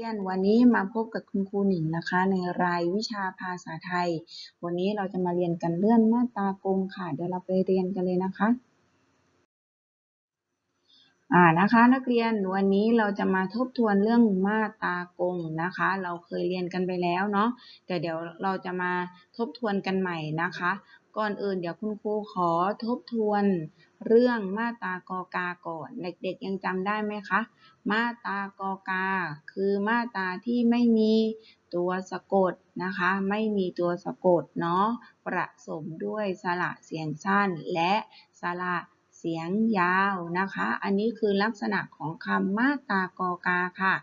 รียนวันนี้มาพบกับคุณครูหนิงนะคะ ในรายวิชาภาษาไทย วันนี้เราจะมาเรียนกันเรื่องมาตรากงค่ะ เดี๋ยวเราไปเรียนกันเลยนะคะ อ่านะคะ นักเรียนวันนี้เราจะมาทบทวนเรื่องมาตรากงนะคะ เราเคยเรียนกันไปแล้วเนาะแต่เดี๋ยวเราจะมาทบทวนกันใหม่นะคะ ก่อนอื่นเดี๋ยวคุณครูขอทบทวน เรื่องมาตรากอกาก่อน เด็กๆยังจำได้ไหมคะ มาตรากอกา คือมาตราที่ไม่มีตัวสะกดนะคะ ไม่มีตัวสะกดเนาะประสมด้วยสระเสียงสั้นและสระเสียงยาวนะคะ อันนี้คือลักษณะของคำมาตรากอกาค่ะ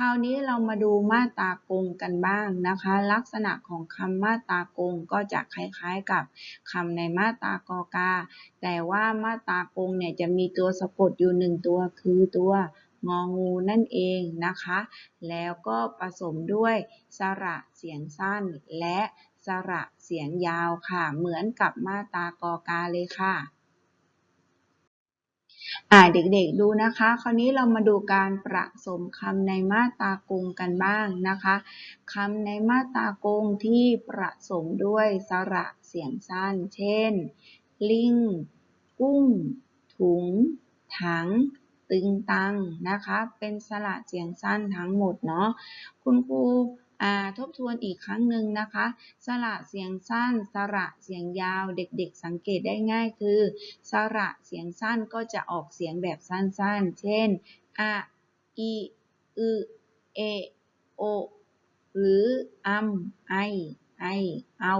คราวนี้เรามาดูมาตรากงกันบ้างนะคะ ลักษณะของคำมาตรากงก็จะคล้ายๆกับคำในมาตรากอกา แต่ว่ามาตรากงเนี่ยจะมีตัวสะกดอยู่หนึ่งตัวคือตัวงองูนั่นเองนะคะ แล้วก็ผสมด้วยสระเสียงสั้นและสระเสียงยาวค่ะ เหมือนกับมาตรากอกาเลยค่ะ อ่าเด็กๆดูนะคะ คราวนี้เรามาดูการประสมคำในมาตรากงกันบ้างนะคะคำในมาตรากงที่ประสมด้วยสระเสียงสั้น เช่น ลิง กุ้ง ถุง ถัง ตึงตังนะคะ เป็นสระเสียงสั้นทั้งหมดเนาะคุณครู ทบทวนอีกครั้งหนึ่งนะคะ สระเสียงสั้น สระเสียงยาว เด็กๆ สังเกตได้ง่ายคือ สระเสียงสั้นก็จะออกเสียงแบบสั้นๆ เช่นอะอีอึเอ โอ หรืออัมไอ ไอ เอา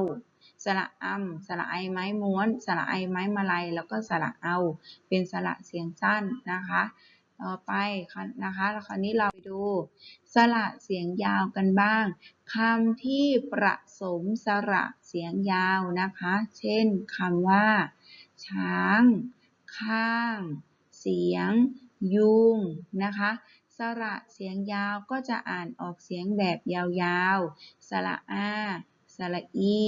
สระอัมสระไอไม้ม้วน สระไอไม้มาลัยแล้วก็สระเอา เป็นสระเสียงสั้นนะคะ ต่อไปนะคะแล้วคราวนี้เราไปดูสระเสียงยาวกันบ้างคำที่ประสมสระเสียงยาวนะคะ เช่นคำว่า ช้าง ข้าง เสียง ยุงนะคะสระเสียงยาวก็จะอ่านออกเสียงแบบยาวๆ สระอาสระอี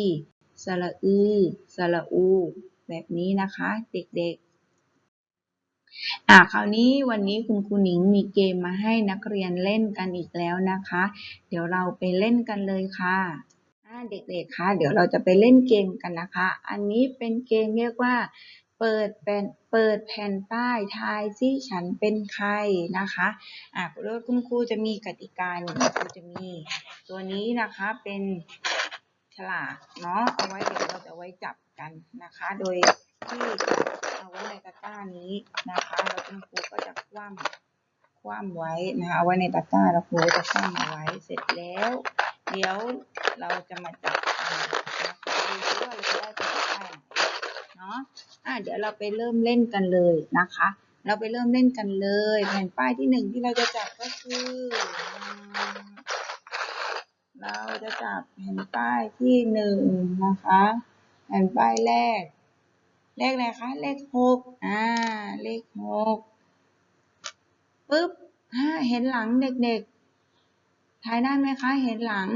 สระอือ สระอู แบบนี้นะคะ เด็กๆ อ่าคราวนี้วันนี้คุณครูหนิงมีเกมมาให้นักเรียนเล่นกันอีกแล้วนะคะ เดี๋ยวเราไปเล่นกันเลยค่ะอ่าเด็กๆคะเดี๋ยวเราจะไปเล่นเกมกันนะคะ อันนี้เป็นเกมเรียกว่า เปิดเป็นเปิดแผ่นป้ายทายซิฉันเป็นใครนะคะอ่าคุณครูจะมีกติกาเนี่ยคุณครูจะมีตัวนี้นะคะเป็นฉลากเนาะเอาไว้เดี๋ยวเราจะไว้จับกันนะคะ โดยที่ เอาไว้ในตะกร้านี้นะคะแล้วคุณครูก็จะคว่ำคว่ำไว้นะคะเอาไว้ในตะกร้าแล้วครูก็จะคว่ำเอาไว้เสร็จแล้ว เดี๋ยวเราจะมาจับกันนะคะดูซิว่าเราจะได้เป็นป้ไหนเนาะอะเดี๋ยวเราไปเริ่มเล่นกันเลยนะคะ เราไปเริ่มเล่นกันเลยแผ่นป้ายที่หนึ่งที่เราจะจับก็คือเราจะจับแผ่นป้ายที่หนึ่งนะคะ แผ่นป้ายแรก เลขอะไรคะ เลขหกอ่า เลขหกปึ๊บอ่าเห็นหลังเด็กๆทายได้ไหมคะ เห็นหลัง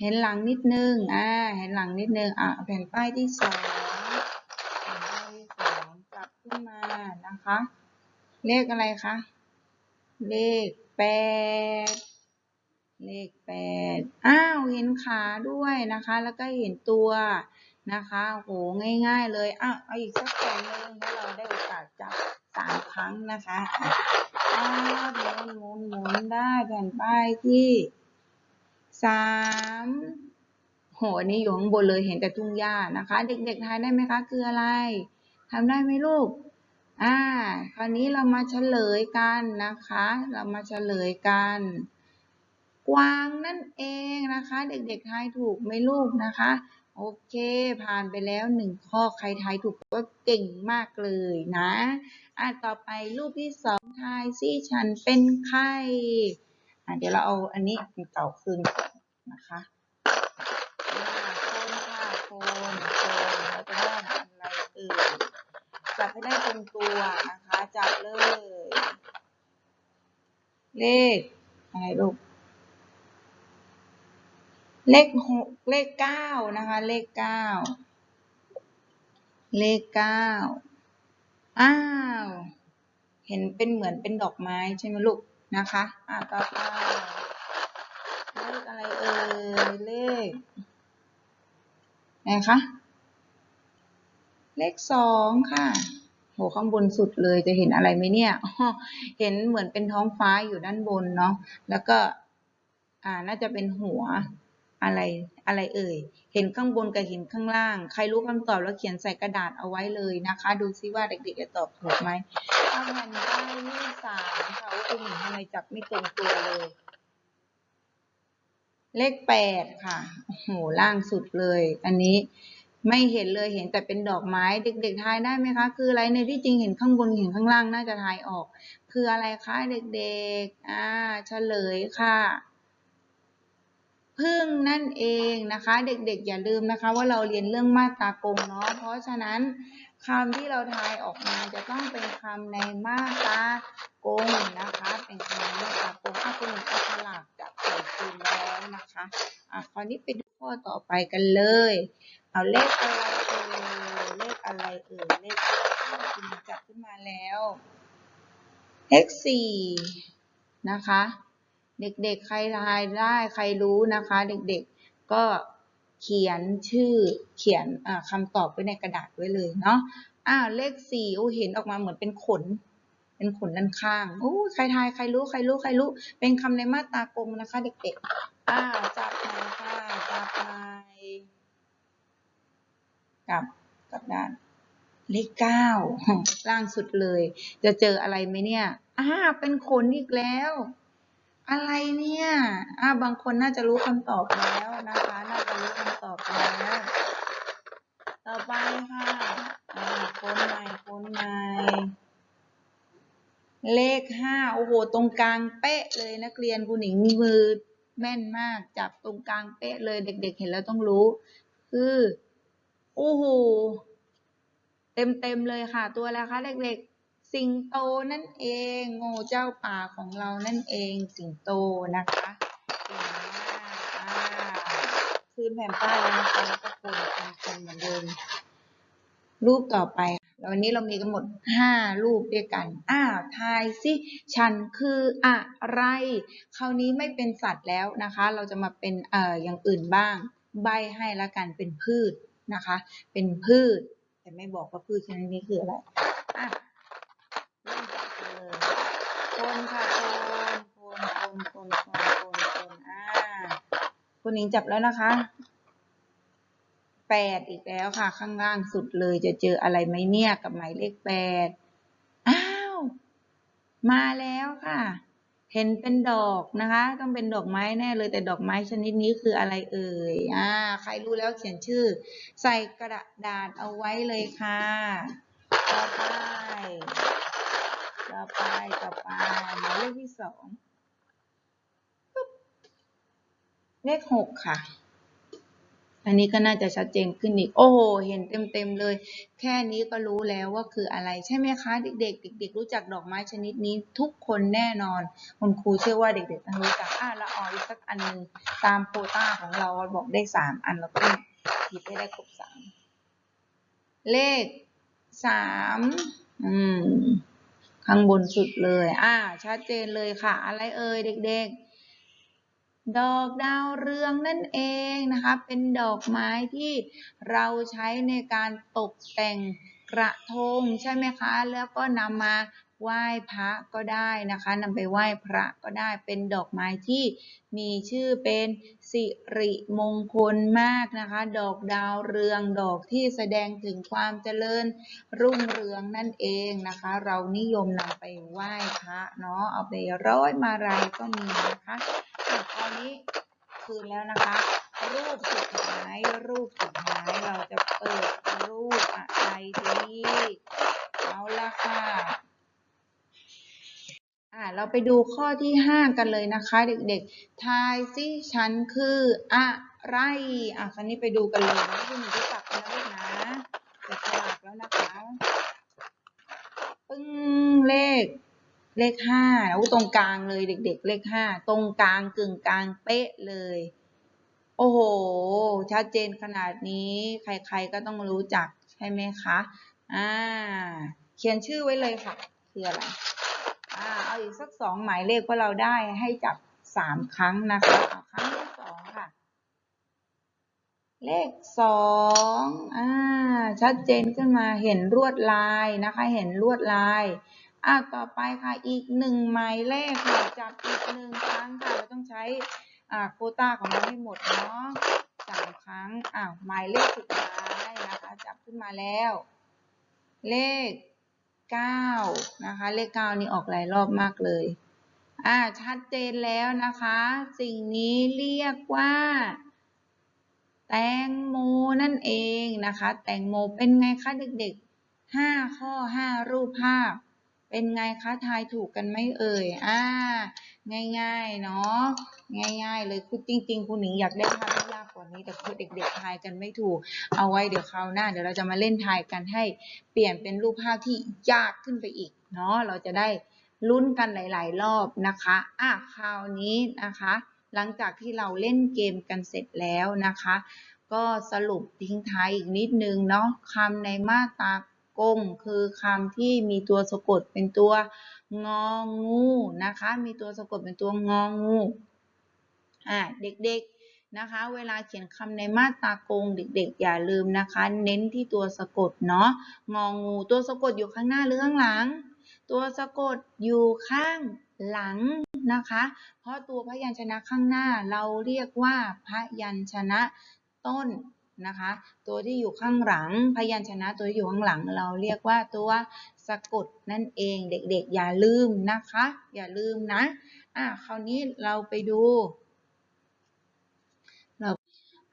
เห็นหลังนิดนึง อ่า เห็นหลังนิดนึง อะแผ่นป้ายที่สองแผ่นป้ายที่สองจับขึ้นมานะคะ เลขอะไรคะ เลขแปดเลขแปดอ้าว เห็นขาด้วยนะคะ แล้วก็เห็นตัว นะคะโหง่าย ๆ เลยอ้าวเอาอีกสักแผ่นหนึ่งให้เราได้โอกาสจับสามครั้งนะคะอะอ้าหมุนหมุนหมุนได้แผ่นป้ายที่สามโหอันนี้อยู่ข้างบนเลยเห็นแต่ทุ่งหญ้านะคะ เด็กๆทายได้ไหมคะ คืออะไรทำได้ไหมลูกอ่า คราวนี้เรามาเฉลยกันนะคะ เรามาเฉลยกัน กวางนั่นเองนะคะ เด็กๆทายถูกไหมลูกนะคะ โอเค ผ่านไปแล้วหนึ่งข้อใครทายถูกก็เก่งมากเลยนะอะต่อไปรูปที่สองทายสิฉันเป็นใครอะเดี๋ยวเราเอาอันนี้เก่าคืนก่อนนะคะโคนค่ะโคนโคนเราจะได้อะไรเอ่ยจับให้ได้ตรงตัวนะคะ จับเลย เลขอะไรลูก เลขหกเลขเก้านะคะ เลขเก้าเลขเก้าอ้าว เห็นเป็นเหมือนเป็นดอกไม้ใช่ไหมลูกนะคะ อ่าต่อไปเลขอะไรเอ่ยเลขไหนคะเลขสองค่ะโหข้างบนสุดเลยจะเห็นอะไรไหมเนี่ย เห็นเหมือนเป็นท้องฟ้าอยู่ด้านบนเนาะ แล้วก็ อ่า น่าจะเป็นหัว อะไรอะไรเอ่ย เห็นข้างบนกับเห็นข้างล่าง ใครรู้คำตอบแล้วเขียนใส่กระดาษเอาไว้เลยนะคะ ดูซิว่าเด็กๆจะตอบถูกไหมถ้าแผ่นได้เลขสามค่ะว่าคุณหญิงทำไมจับไม่ตรงตัวเลย เลขแปดค่ะ โอ้โห ล่างสุดเลย อันนี้ไม่เห็นเลยเห็นแต่เป็นดอกไม้เด็ก ๆ ทายได้ไหมคะ คืออะไรในที่จริงเห็นข้างบนเห็นข้างล่างน่าจะทายออก คืออะไรคะเด็กๆ อ่าเฉลยค่ะ พึ่งนั่นเองนะคะ เด็กๆอย่าลืมนะคะว่าเราเรียนเรื่องมาตรากงเนาะเพราะฉะนั้นคำที่เราทายออกมาจะต้องเป็นคำในมาตรากงนะคะ เป็นคำในมาตรากงอะคุณหนูเอาฉลากจับใส่คืนแล้วนะคะอะคราวนี้ไปดูข้อต่อไปกันเลย เอาเลขอะไรเอ่ยเลขอะไรเอ่ยเลขอะไรอะคุณจับขึ้นมาแล้วเลขสี่นะคะ เด็กๆ ใครทายได้ใครรู้นะคะ เด็กๆ ก็เขียนชื่อเขียนคำตอบไว้ในกระดาษไว้เลยเนาะอ้าวเลขสี่โอ้เห็นออกมาเหมือนเป็นขน เป็นขนด้านข้างโอ้ใครทายใครรู้ใครรู้ใครรู้ เป็นคำในมาตรากงนะคะ เด็กๆอ้าวจับหน่อยค่ะจับหน่อยกลับกับด้านเลขเก้าล่างสุดเลย จะเจออะไรไหมเนี่ยอ้าเป็นขนอีกแล้ว อะไรเนี่ยอ่าบางคนน่าจะรู้คำตอบแล้วนะคะ น่าจะรู้คำตอบแล้ว ต่อไปค่ะอ่าคนใหม่คนใหม่เลขห้าโอ้โห ตรงกลางเป๊ะเลยนักเรียนคุณหญิงมือแม่นมาก จับตรงกลางเป๊ะเลยเด็ก ๆ เห็นแล้วต้องรู้ คือ โอ้โห เต็มเต็มเลยค่ะ ตัวอะไรคะเด็กๆ สิงโตนั่นเองโง่เจ้าป่าของเรานั่นเอง สิงโตนะคะคืนแผ่นป้ายแล้วนะคะแล้วก็คนคนคนเหมือนเดิม รูปต่อไปแล้ววันนี้เรามีกันหมดห้ารูปด้วยกัน อ้าวทายสิ ฉันคืออะไร คราวนี้ไม่เป็นสัตว์แล้วนะคะ เราจะมาเป็นเอ่ออย่างอื่นบ้าง ใบให้ละกันเป็นพืชนะคะ เป็นพืช แต่ไม่บอกว่าพืชชนิดนี้คืออะไร อะ เริ่มจากกันเลย คนค่ะคนคนคนคนคนคนคนอ่าคุณหญิงจับแล้วนะคะแปดอีกแล้วค่ะ ข้างล่างสุดเลยจะเจออะไรไหมเนี่ยกับหมายเลขแปดอ้าวมาแล้วค่ะ เห็นเป็นดอกนะคะ ต้องเป็นดอกไม้แน่เลยแต่ดอกไม้ชนิดนี้คืออะไรเอ่ยอ่าใครรู้แล้วเขียนชื่อ ใส่กระดาษเอาไว้เลยค่ะต่อไป อไปต่อไปหมายเลขที่สองเลขหกค่ะ อันนี้ก็น่าจะชัดเจนขึ้นอีก โอ้โห เห็นเต็มๆเลย แค่นี้ก็รู้แล้วว่าคืออะไร ใช่ไหมคะ เด็กๆ เด็กๆ รู้จักดอกไม้ชนิดนี้ทุกคนแน่นอน คุณครูเชื่อว่าเด็กๆต้องรู้จัก อะล้วเออีกสักอันหนึงตามโควต้าของเราบอกได้สามอันเราก็ต้องหยิบให้ได้ครบสาม เลขสาม อืม ข้างบนสุดเลย อ่า ชัดเจนเลยค่ะ อะไรเอ่ยเด็กๆ ดอกดาวเรืองนั่นเองนะคะ เป็นดอกไม้ที่เราใช้ในการตกแต่งกระทงใช่ไหมคะ แล้วก็นำมา ไหว้พระก็ได้นะคะนำไปไหว้พระก็ได้เป็นดอกไม้ที่มีชื่อเป็นสิริมงคลมากนะคะ ดอกดาวเรืองดอกที่แสดงถึงความเจริญรุ่งเรืองนั่นเองนะคะ เรานิยมนำไปไหว้พระเนาะเอาไปร้อยมาลัยก็มีนะคะอะตอนนี้คืนแล้วนะคะ รูปสุดท้ายรูปสุดท้ายเราจะเปิดรูปอะไรดีเอาละค่ะ เราไปดูข้อที่ห้ากันเลยนะคะ เด็กๆ ทายสิฉันคืออะไร อะคราวนี้ไปดูกันเลยนะคุณหนูรู้จักกันนะลูกนะจับฉลากแล้วนะคะ ปึ้งเลข เลขห้าโอ้ตรงกลางเลย เด็ก ๆ เลขห้าตรงกลางกึ่งกลางเป๊ะเลย โอ้โห ชัดเจนขนาดนี้ ใคร ๆ ก็ต้องรู้จักใช่ไหมคะ อ่า เขียนชื่อไว้เลยค่ะ คืออะไร เอาอีกสักสองหมายเลขว่าเราได้ให้จับสามครั้งนะคะครั้งที่สองค่ะ เลขสองอ่าชัดเจนขึ้นมาเห็นลวดลายนะคะ เห็นลวดลายอ่าต่อไปค่ะอีกหนึ่งหมายเลขค่ะจับอีกหนึ่งครั้งค่ะเราต้องใช้อ่าโคต้าของเราให้หมดเนาะสามครั้งอ้าวหมายเลขสุดท้ายนะคะ จับขึ้นมาแล้ว เลข เก้านะคะ เลขเก้านี้ออกหลายรอบมากเลย อ่า ชัดเจนแล้วนะคะ สิ่งนี้เรียกว่า แตงโมนั่นเองนะคะ แตงโมเป็นไงคะเด็กๆห้าข้อห้ารูปภาพ เป็นไงคะ ทายถูกกันไหมเอ่ย อ่า ง่ายๆเนาะง่าย ๆ เลยคุณจริง ๆ คุณหนิงอยากได้ภาพที่ยากกว่านี้ แต่คือเด็ก ๆทายกันไม่ถูก เอาไว้เดี๋ยวคราวหน้า เดี๋ยวเราจะมาเล่นทายกันให้เปลี่ยนเป็นรูปภาพที่ยากขึ้นไปอีกเนาะเราจะได้ลุ้นกันหลาย ๆ รอบนะคะอะคราวนี้นะคะ หลังจากที่เราเล่นเกมกันเสร็จแล้วนะคะ ก็สรุปทิ้งท้ายอีกนิดนึงเนาะคำในมาตรา กง คือคำที่มีตัวสะกดเป็นตัวงองูนะคะ มีตัวสะกดเป็นตัวงองูอ่าเด็กๆนะคะ เวลาเขียนคำในมาตรากงเด็ก ๆ อย่าลืมนะคะ เน้นที่ตัวสะกดเนาะงองู ตัวสะกดอยู่ข้างหน้าหรือข้างหลัง ตัวสะกดอยู่ข้างหลังนะคะ เพราะตัวพยัญชนะข้างหน้าเราเรียกว่าพยัญชนะต้น นะคะ ตัวที่อยู่ข้างหลังพยัญชนะตัวที่อยู่ข้างหลังเราเรียกว่าตัวสะกดนั่นเองเด็กๆ อย่าลืมนะคะ อย่าลืมนะอะคราวนี้เราไปดูเรา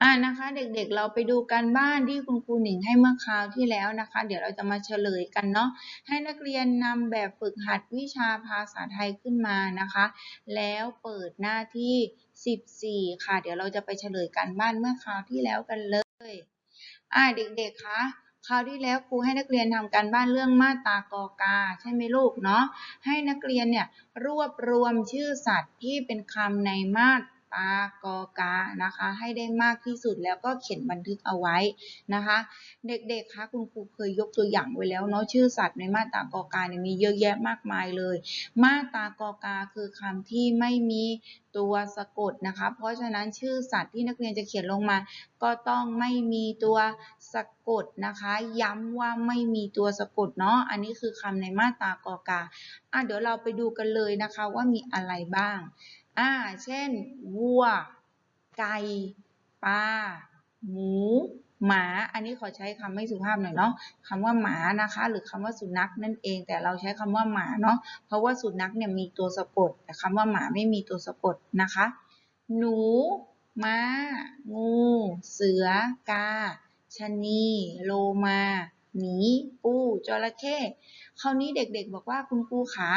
อ่านะคะ เด็กๆเราไปดูการบ้านที่คุณครูหนิงให้เมื่อคราวที่แล้วนะคะ เดี๋ยวเราจะมาเฉลยกันเนาะให้นักเรียนนำแบบฝึกหัดวิชาภาษาไทยขึ้นมานะคะ แล้วเปิดหน้าที่ 14 ค่ะ เดี๋ยวเราจะไปเฉลยการบ้านเมื่อคราวที่แล้วกันเล ยอ่าเด็กๆคะคราวที่แล้วครูให้นักเรียนทำการบ้านเรื่องมาตากอกา ใช่ไหมลูกเนาะให้นักเรียนเนี่ยรวบรวมชื่อสัตว์ที่เป็นคำในมา ตากอกานะคะ ให้ได้มากที่สุดแล้วก็เขียนบันทึกเอาไว้นะคะ เด็กๆคะคุณครูเคยยกตัวอย่างไว้แล้วเนาะชื่อสัตว์ในมาตรากอกาเนี่ยมีเยอะแยะมากมายเลย มาตรากอกาคือคำที่ไม่มีตัวสะกดนะคะ เพราะฉะนั้นชื่อสัตว์ที่นักเรียนจะเขียนลงมา ก็ต้องไม่มีตัวสะกดนะคะ ย้ำว่าไม่มีตัวสะกดเนาะอันนี้คือคำในมาตรากอกาอะเดี๋ยวเราไปดูกันเลยนะคะว่ามีอะไรบ้าง อ่า เช่น วัว ไก่ ปลา หมู หมา อันนี้ขอใช้คำไม่สุภาพหน่อยเนาะคำว่าหมานะคะ หรือคำว่าสุนัขนั่นเอง แต่เราใช้คำว่าหมาเนาะ เพราะว่าสุนัขเนี่ยมีตัวสะกด แต่คำว่าหมาไม่มีตัวสะกดนะคะ หนู ม้า งู เสือ กาชะนี โลมา หมี ปูจระเข้คราวนี้เด็กๆ บอกว่าคุณครูขา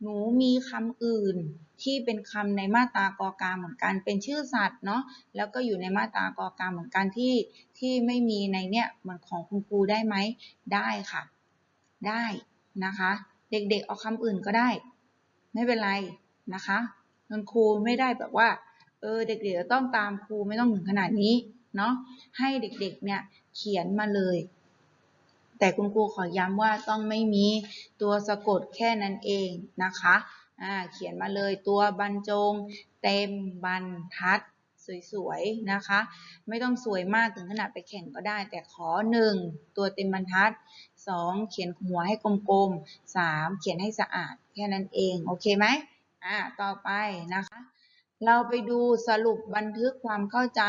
หนูมีคำอื่นที่เป็นคำในมาตรากอกาเหมือนกัน เป็นชื่อสัตว์เนาะแล้วก็อยู่ในมาตรากอกาเหมือนกันที่ที่ไม่มีในเนี่ยเหมือนของคุณครูได้ไหมได้ค่ะ ได้นะคะ เด็กๆ เอาคำอื่นก็ได้ ไม่เป็นไรนะคะคุณครูไม่ได้แบบว่าเออเด็กๆต้องตามครูไม่ต้องถึงขนาดนี้เนาะให้เด็กๆเนี่ยเขียนมาเลย แต่คุณครูขอย้ำว่าต้องไม่มีตัวสะกดแค่นั้นเองนะคะอ่าเขียนมาเลยตัวบรรจง เต็มบรรทัดสวยๆนะคะ ไม่ต้องสวยมากถึงขนาดไปแข่งก็ได้ แต่ขอหนึ่งตัวเต็มบรรทัดสองเขียนหัวให้กลมๆสามเขียนให้สะอาดแค่นั้นเอง โอเคไหมอ่าต่อไปนะคะ เราไปดูสรุปบันทึกความเข้าใจ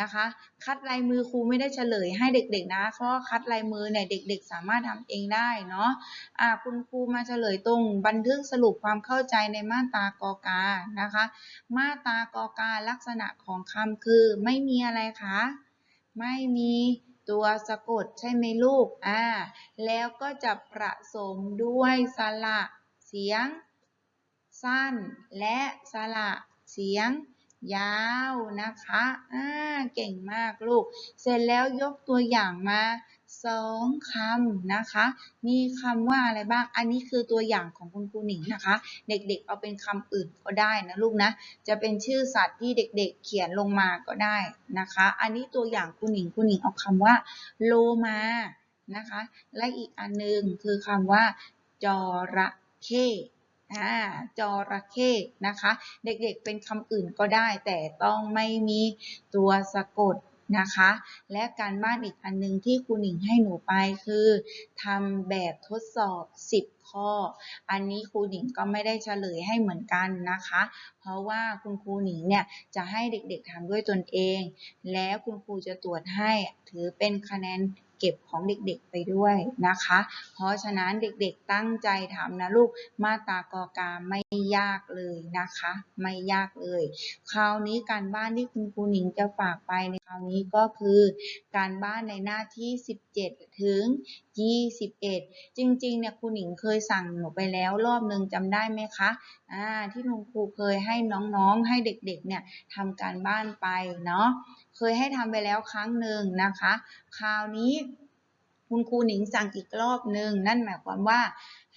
นะคะ คัดลายมือครูไม่ได้เฉลยให้เด็กๆนะเพราะคัดลายมือเนี่ยเด็ก ๆ สามารถทำเองได้เนาะอ่าคุณครูมาเฉลยตรงบันทึกสรุปความเข้าใจในมาตรากอกานะคะ มาตรากอกาลักษณะของคำคือไม่มีอะไรคะไม่มีตัวสะกดใช่ไหมลูกอ่าแล้วก็จะประสมด้วยสระเสียง สั้นและสระเสียง ยาวนะคะอ่าเก่งมากลูก เสร็จแล้วยกตัวอย่างมาสองคำนะคะ มีคำว่าอะไรบ้าง อันนี้คือตัวอย่างของคุณครูหนิงนะคะ เด็กๆเอาเป็นคำอื่นก็ได้นะลูกนะ จะเป็นชื่อสัตว์ที่เด็กๆเขียนลงมาก็ได้นะคะ อันนี้ตัวอย่างครูหนิงครูหนิงเอาคำว่าโลมานะคะ และอีกอันหนึงคือคำว่าจระเข้ อ่าจระเข้นะคะ เด็กๆเป็นคำอื่นก็ได้ แต่ต้องไม่มีตัวสะกดนะคะ และการบ้านอีกอันหนึงที่ครูหนิงให้หนูไปคือทำแบบทดสอบ 10 ข้อ อันนี้ครูหนิงก็ไม่ได้เฉลยให้เหมือนกันนะคะ เพราะว่าคุณครูหนิงเนี่ยจะให้เด็กๆทำด้วยตนเอง แล้วคุณครูจะตรวจให้ถือเป็นคะแนน เก็บของเด็กๆไปด้วยนะคะ เพราะฉะนั้นเด็กๆตั้งใจทำนะลูกมาตรากอกาไม่ยากเลยนะคะ ไม่ยากเลย คราวนี้การบ้านที่คุณครูหนิงจะฝากไปในคราวนี้ก็คือ การบ้านในหน้าที่ 17 ถึง 21 จริงๆเนี่ยครูหนิงเคยสั่งหนูไปแล้วรอบนึงจำได้ไหมคะอ่าที่คุณครูเคยให้น้องๆให้เด็กๆเนี่ยทำการบ้านไปเนาะ เคยให้ทำไปแล้วครั้งหนึ่งนะคะ คราวนี้คุณครูหนิงสั่งอีกรอบหนึ่งนั่นหมายความว่า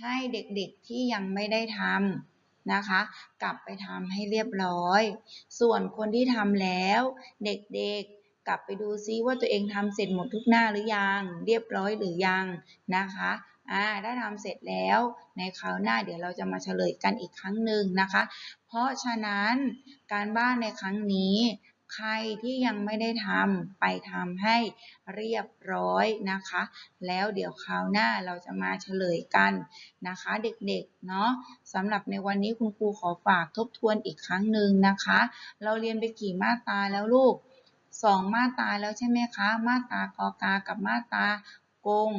ให้เด็กๆที่ยังไม่ได้ทำนะคะ กลับไปทำให้เรียบร้อย ส่วนคนที่ทำแล้ว เด็กๆกลับไปดูซิว่าตัวเองทำเสร็จหมดทุกหน้าหรือยัง เรียบร้อยหรือยังนะคะอ่าถ้าทำเสร็จแล้วในคราวหน้าเดี๋ยวเราจะมาเฉลยกันอีกครั้งหนึ่งนะคะ เพราะฉะนั้นการบ้านในครั้งนี้ ใครที่ยังไม่ได้ทำไปทำให้เรียบร้อยนะคะ แล้วเดี๋ยวคราวหน้าเราจะมาเฉลยกันนะคะ เด็กๆเนาะสำหรับในวันนี้คุณครูขอฝากทบทวนอีกครั้งหนึ่งนะคะ เราเรียนไปกี่มาตราแล้วลูกสองมาตราแล้วใช่ไหมคะ มาตรากอกากับมาตรากง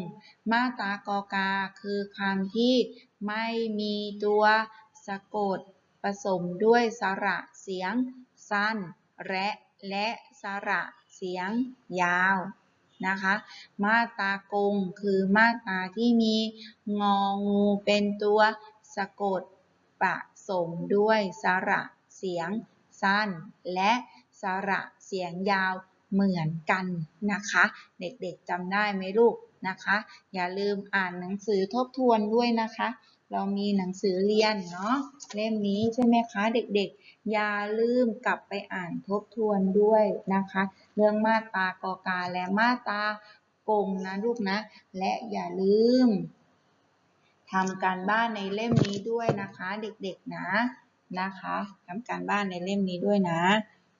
มาตรากอกาคือคำที่ไม่มีตัวสะกดผสมด้วยสระเสียงสั้นและ และสระเสียงยาวนะคะ มาตากงคือมาตาที่มีงองูเป็นตัวสะกดผสมด้วยสระเสียงสั้น และสระเสียงยาวเหมือนกันนะคะ เด็กๆจำได้ไหมลูก นะคะ อย่าลืมอ่านหนังสือทบทวนด้วยนะคะ เรามีหนังสือเรียนเนาะเล่มนี้ใช่ไหมคะเด็กๆ อย่าลืมกลับไปอ่านทบทวนด้วยนะคะ เรื่องมาตรากอกาและมาตรากงนะลูกนะ และอย่าลืมทำการบ้านในเล่มนี้ด้วยนะคะ เด็กๆนะนะคะทำการบ้านในเล่มนี้ด้วยนะ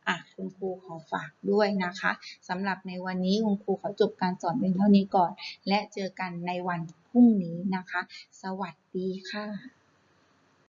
อะคุณครูขอฝากด้วยนะคะสำหรับในวันนี้คุณครูขอจบการสอนเพียงเท่านี้ก่อน และเจอกันในวันพรุ่งนี้นะคะ สวัสดีค่ะ